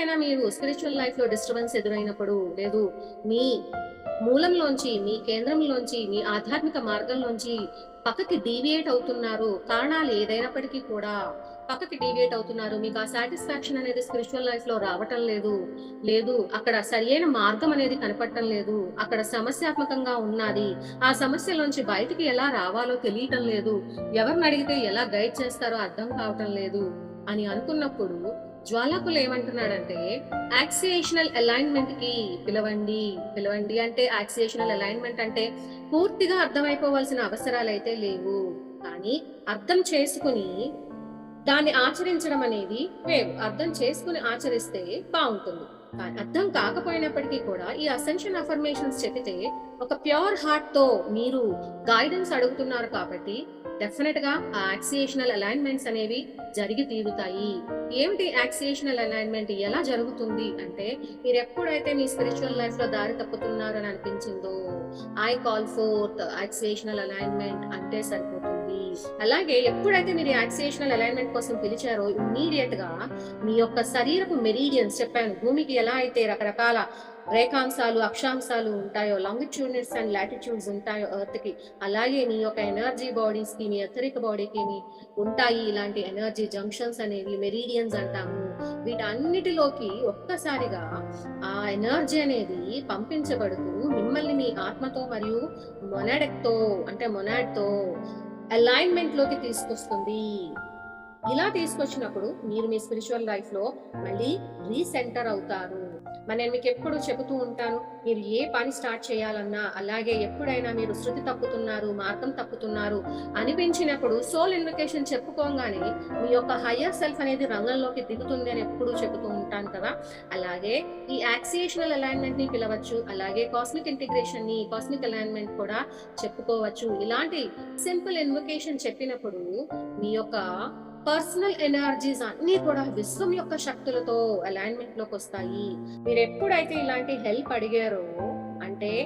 ఎప్పుడైనా మీరు స్పిరిచువల్ లైఫ్లో డిస్టర్బెన్స్ ఎదురైనప్పుడు లేదు మీ మూలంలోంచి మీ కేంద్రంలోంచి మీ ఆధ్యాత్మిక మార్గంలోంచి పక్కకి డీవియేట్ అవుతున్నారు కారణాలు ఏదైనప్పటికీ కూడా పక్కకి డీవియేట్ అవుతున్నారు మీకు ఆ సాటిస్ఫాక్షన్ అనేది స్పిరిచువల్ లైఫ్లో రావటం లేదు లేదు అక్కడ సరియైన మార్గం అనేది కనపడటం లేదు అక్కడ సమస్యాత్మకంగా ఉన్నది ఆ సమస్యలోంచి బయటికి ఎలా రావాలో తెలియటం లేదు ఎవరిని అడిగితే ఎలా గైడ్ చేస్తారో అర్థం కావటం లేదు అని అనుకున్నప్పుడు జ్వాలాకులు ఏమంటున్నాడంటే యాక్సియేషనల్ అలైన్మెంట్కి పిలవండి పిలవండి అంటే యాక్సియేషనల్ అలైన్మెంట్ అంటే పూర్తిగా అర్థమైపోవాల్సిన అవసరాలు అయితే లేవు. కానీ అర్థం చేసుకుని దాన్ని ఆచరించడం అనేది వేరు. అర్థం చేసుకుని ఆచరిస్తే బాగుంటుంది. అర్థం కాకపోయినప్పటికీ కూడా ఈ అసెన్షన్ అఫర్మేషన్స్ చెప్తే ఒక ప్యూర్ హార్ట్తో మీరు గైడెన్స్ అడుగుతున్నారు కాబట్టి డెఫినెట్గా ఆ యాక్సియేషనల్ అలైన్మెంట్స్ అనేవి జరిగి తీరుతాయి. ఏమిటి యాక్సియేషనల్ అలైన్మెంట్? ఎలా జరుగుతుంది? అంటే మీరు ఎప్పుడైతే మీ స్పిరిచువల్ లైఫ్లో దారి తప్పుతున్నారు అని అనిపించిందో I call forth axiatonal alignment అంటే సరిపోతుంది. అలాగే ఎప్పుడైతే మీరు యాక్సియేషనల్ అలైన్మెంట్ కోసం పిలిచారో ఇమ్మీడియట్గా మీ యొక్క శరీరపు మెరీడియన్స్ చెప్పాను భూమికి ఎలా అయితే రకరకాల రేఖాంశాలు అక్షాంశాలు ఉంటాయో లాంగిట్యూడ్స్ అండ్ లాటిట్యూడ్స్ ఉంటాయో ఎర్త్కి అలాగే మీ యొక్క ఎనర్జీ బాడీస్కి మీ ఎథరిక్ బాడీకి మీ ఉంటాయి ఇలాంటి ఎనర్జీ జంక్షన్స్ అనేవి మెరీడియన్స్ అంటాము. వీటన్నిటిలోకి ఒక్కసారిగా ఆ ఎనర్జీ అనేది పంపించబడుతూ మిమ్మల్ని మీ ఆత్మతో మరియు మొనాడక్తో అంటే మొనాడ్తో అలైన్మెంట్లోకి అలైన్మెంట్లోకి తీసుకొస్తుంది. ఇలా తీసుకొచ్చినప్పుడు మీరు మీ స్పిరిచువల్ లైఫ్లో మళ్ళీ రీసెంటర్ అవుతారు. మరి నేను మీకు ఎప్పుడు చెబుతూ ఉంటాను మీరు ఏ పని స్టార్ట్ చేయాలన్నా అలాగే ఎప్పుడైనా మీరు శృతి తప్పుతున్నారు మార్గం తప్పుతున్నారు అనిపించినప్పుడు సోల్ ఇన్వికేషన్ చెప్పుకోగానే మీ యొక్క హయ్యర్ సెల్ఫ్ అనేది రంగంలోకి దిగుతుంది అని ఎప్పుడు చెబుతూ ఉంటాను కదా. అలాగే ఈ యాక్సియేషనల్ అలైన్మెంట్ని పిలవచ్చు అలాగే కాస్మిక్ ఇంటిగ్రేషన్ని కాస్మిక్ అలైన్మెంట్ కూడా చెప్పుకోవచ్చు. ఇలాంటి సింపుల్ ఇన్వికేషన్ చెప్పినప్పుడు మీ యొక్క పర్సనల్ ఎనర్జీస్ అన్ని కూడా విశ్వం యొక్క శక్తులతో అలైన్మెంట్లోకి వస్తాయి. మీరు ఎప్పుడైతే ఇలాంటి హెల్ప్ అడిగారో అంటే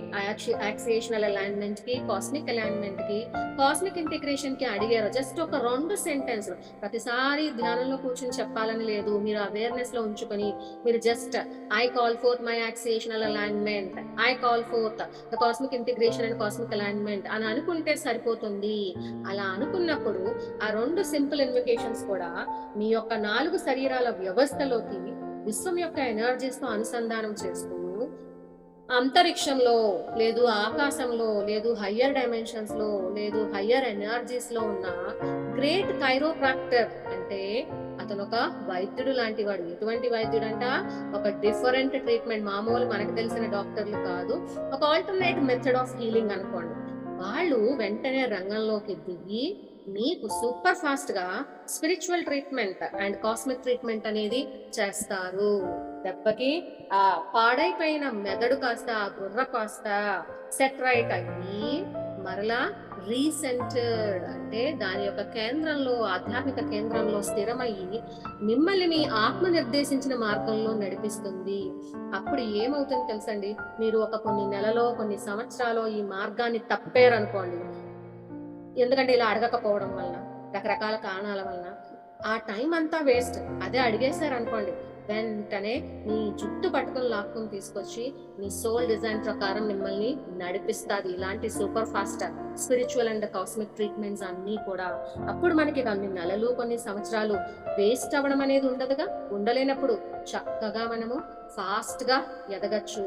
యాక్సియేషనల్ అలైన్మెంట్కి కాస్మిక్ అలైన్మెంట్కి కాస్మిక్ ఇంటిగ్రేషన్కి అడిగారు. జస్ట్ ఒక రెండు సెంటెన్స్ ప్రతిసారి ధ్యానంలో కూర్చొని చెప్పాలని లేదు. మీరు అవేర్నెస్లో ఉంచుకొని మీరు just I call forth my axiatonal alignment. I call forth the cosmic integration and cosmic alignment అని అనుకుంటే సరిపోతుంది. అలా అనుకున్నప్పుడు ఆ రెండు సింపుల్ ఇన్వికేషన్స్ కూడా మీ యొక్క నాలుగు శరీరాల వ్యవస్థలోకి విశ్వం యొక్క ఎనర్జీస్తో అనుసంధానం చేస్తూ అంతరిక్షంలో లేదు ఆకాశంలో లేదు హయ్యర్ డైమెన్షన్స్లో లేదు హయ్యర్ ఎనర్జీస్లో ఉన్న గ్రేట్ కైరోప్రాక్టర్ అంటే అతను ఒక వైద్యుడు లాంటి వాడు ఎటువంటి వైద్యుడు అంట ఒక డిఫరెంట్ ట్రీట్మెంట్ మామూలు మనకు తెలిసిన డాక్టర్లు కాదు. ఒక ఆల్టర్నేట్ మెథడ్ ఆఫ్ హీలింగ్ అనుకోండి. వాళ్ళు వెంటనే రంగంలోకి దిగి మీకు సూపర్ ఫాస్ట్గా spiritual treatment and cosmic treatment అనేది చేస్తారు. దెబ్బకి ఆ పాడైపోయిన మెదడు కాస్త ఆ బుర్ర కాస్త సెట్ రైట్ అయ్యి మరలా రీసెంటర్డ్ అంటే దాని యొక్క కేంద్రంలో ఆధ్యాత్మిక కేంద్రంలో స్థిరమయ్యి మిమ్మల్ని మీ ఆత్మ నిర్దేశించిన మార్గంలో నడిపిస్తుంది. అప్పుడు ఏమవుతుంది తెలుసండి? మీరు ఒక కొన్ని నెలలో కొన్ని సంవత్సరాలు ఈ మార్గాన్ని తప్పారనుకోండి. ఎందుకంటే ఇలా అడగకపోవడం వలన రకరకాల కారణాల వలన ఆ టైం అంతా వేస్ట్. అదే అడిగేశారు అనుకోండి వెంటనే నీ జుట్టు పట్టుకొని లాక్కుని తీసుకొచ్చి నీ సోల్ డిజైన్ ప్రకారం మిమ్మల్ని నడిపిస్తుంది ఇలాంటి super fast spiritual and cosmic treatments అన్నీ కూడా. అప్పుడు మనకి కొన్ని నెలలు కొన్ని సంవత్సరాలు వేస్ట్ అవ్వడం అనేది ఉండదుగా ఉండలేనప్పుడు చక్కగా మనము ఫాస్ట్గా ఎదగచ్చు.